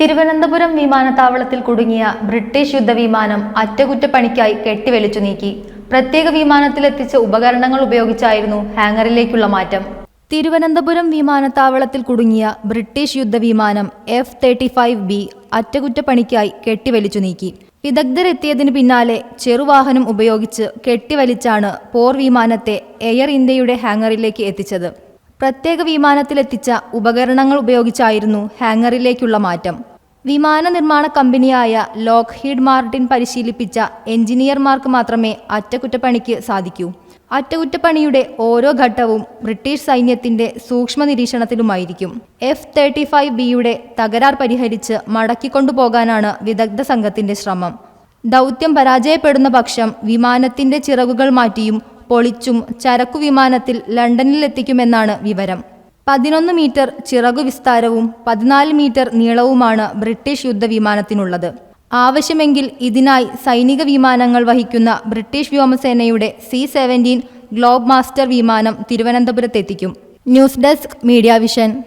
തിരുവനന്തപുരം വിമാനത്താവളത്തിൽ കുടുങ്ങിയ ബ്രിട്ടീഷ് യുദ്ധവിമാനം അറ്റകുറ്റപ്പണിക്കായി കെട്ടിവെളിച്ചു നീക്കി. പ്രത്യേക വിമാനത്തിലെത്തിച്ച ഉപകരണങ്ങൾ ഉപയോഗിച്ചായിരുന്നു ഹാങ്ങറിലേക്കുള്ള മാറ്റം. തിരുവനന്തപുരം വിമാനത്താവളത്തിൽ കുടുങ്ങിയ ബ്രിട്ടീഷ് യുദ്ധവിമാനം എഫ് തേർട്ടി ഫൈവ് ബി അറ്റകുറ്റപ്പണിക്കായി കെട്ടിവലിച്ചു നീക്കി. വിദഗ്ധരെത്തിയതിനു പിന്നാലെ ചെറുവാഹനം ഉപയോഗിച്ച് കെട്ടിവലിച്ചാണ് പോർ വിമാനത്തെ എയർ ഇന്ത്യയുടെ ഹാങ്ങറിലേക്ക് എത്തിച്ചത്. പ്രത്യേക വിമാനത്തിലെത്തിച്ച ഉപകരണങ്ങൾ ഉപയോഗിച്ചായിരുന്നു ഹാങ്ങറിലേക്കുള്ള മാറ്റം. വിമാന നിർമ്മാണ കമ്പനിയായ ലോക്ക്ഹീഡ് മാർട്ടിൻ പരിശീലിപ്പിച്ച എഞ്ചിനീയർമാർക്ക് മാത്രമേ അറ്റകുറ്റപ്പണിക്ക് സാധിക്കൂ. അറ്റകുറ്റപ്പണിയുടെ ഓരോ ഘട്ടവും ബ്രിട്ടീഷ് സൈന്യത്തിന്റെ സൂക്ഷ്മ നിരീക്ഷണത്തിലുമായിരിക്കും. എഫ് തേർട്ടി ഫൈവ് ബിയുടെ തകരാർ പരിഹരിച്ച് മടക്കിക്കൊണ്ടുപോകാനാണ് വിദഗ്ധ സംഘത്തിന്റെ ശ്രമം. ദൗത്യം പരാജയപ്പെടുന്ന പക്ഷം വിമാനത്തിന്റെ ചിറകുകൾ മാറ്റിയും പൊളിച്ചും ചരക്കു വിമാനത്തിൽ ലണ്ടനിലെത്തിക്കുമെന്നാണ് വിവരം. പതിനൊന്ന് മീറ്റർ ചിറകു വിസ്താരവും പതിനാല് മീറ്റർ നീളവുമാണ് ബ്രിട്ടീഷ് യുദ്ധവിമാനത്തിനുള്ളത്. ആവശ്യമെങ്കിൽ ഇതിനായി സൈനിക വിമാനങ്ങൾ വഹിക്കുന്ന ബ്രിട്ടീഷ് വ്യോമസേനയുടെ സി സെവന്റീൻ ഗ്ലോബ് മാസ്റ്റർ വിമാനം തിരുവനന്തപുരത്തെത്തിക്കും. News desk media vision.